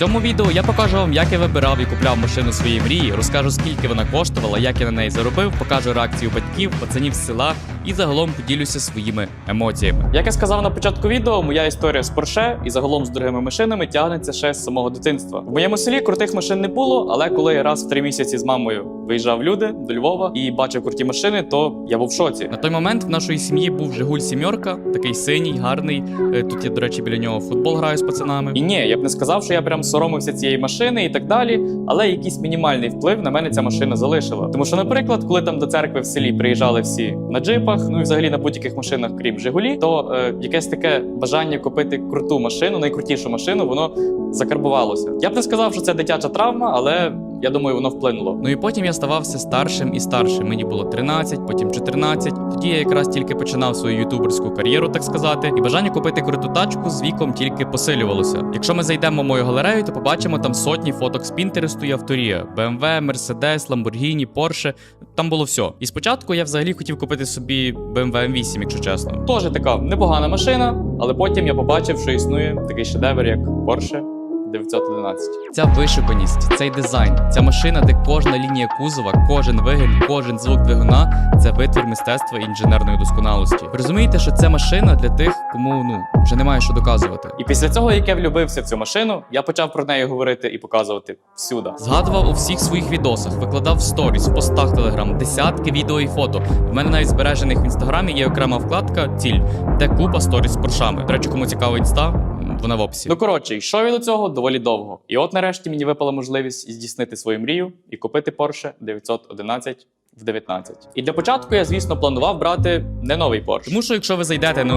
Цьому відео я покажу вам, як я вибирав і купляв машину своєї мрії, розкажу скільки вона коштувала, як я на неї заробив, покажу реакцію батьків, пацанів з села і загалом поділюся своїми емоціями. Як я сказав на початку відео, моя історія з Porsche і загалом з дорогими машинами тягнеться ще з самого дитинства. В моєму селі крутих машин не було, але коли я раз в три місяці з мамою виїжджав люди до Львова і бачив круті машини, то я був в шоці. На той момент в нашої сім'ї був Жигуль сімерка, такий синій, гарний. Е, Тут я, до речі, біля нього футбол граю з пацанами. І ні, я б не сказав, що я прям соромився цієї машини і так далі. Але якийсь мінімальний вплив на мене ця машина залишила. Тому що, наприклад, коли там до церкви в селі приїжджали всі на джипах, ну і взагалі на будь-яких машинах, крім Жигулі, то е, якесь таке бажання купити круту машину, найкрутішу машину, воно закарбувалося. Я б не сказав, що це дитяча травма, але. Я думаю, воно вплинуло. Ну і потім я ставався старшим і старшим. Мені було 13, потім 14. Тоді я якраз тільки починав свою ютуберську кар'єру, так сказати, і бажання купити круту тачку з віком тільки посилювалося. Якщо ми зайдемо в мою галерею, то побачимо там сотні фоток з Пінтересту і авторія: BMW, Mercedes, Lamborghini, Porsche. Там було все. І спочатку я взагалі хотів купити собі BMW M8, якщо чесно. Теж така непогана машина, але потім я побачив, що існує такий шедевр, як Porsche 911. Ця вишуканість, цей дизайн, ця машина, де кожна лінія кузова, кожен вигін, кожен звук двигуна це витвір мистецтва і інженерної досконалості. Ви розумієте, що це машина для тих, кому ну вже немає що доказувати. І після цього, як я влюбився в цю машину, я почав про неї говорити і показувати всюди. Згадував у всіх своїх відосах, викладав в сторіс, в постах телеграм, десятки відео і фото. В мене навіть збережених в інстаграмі є окрема вкладка Ціль, де купа сторіс з поршами. До речі, кому цікаво інста, вона в описі. Ну коротше, йшов я до цього доволі довго. І от нарешті мені випала можливість здійснити свою мрію і купити Porsche 911 в 19. І для початку я, звісно, планував брати не новий Porsche. Тому що якщо ви зайдете на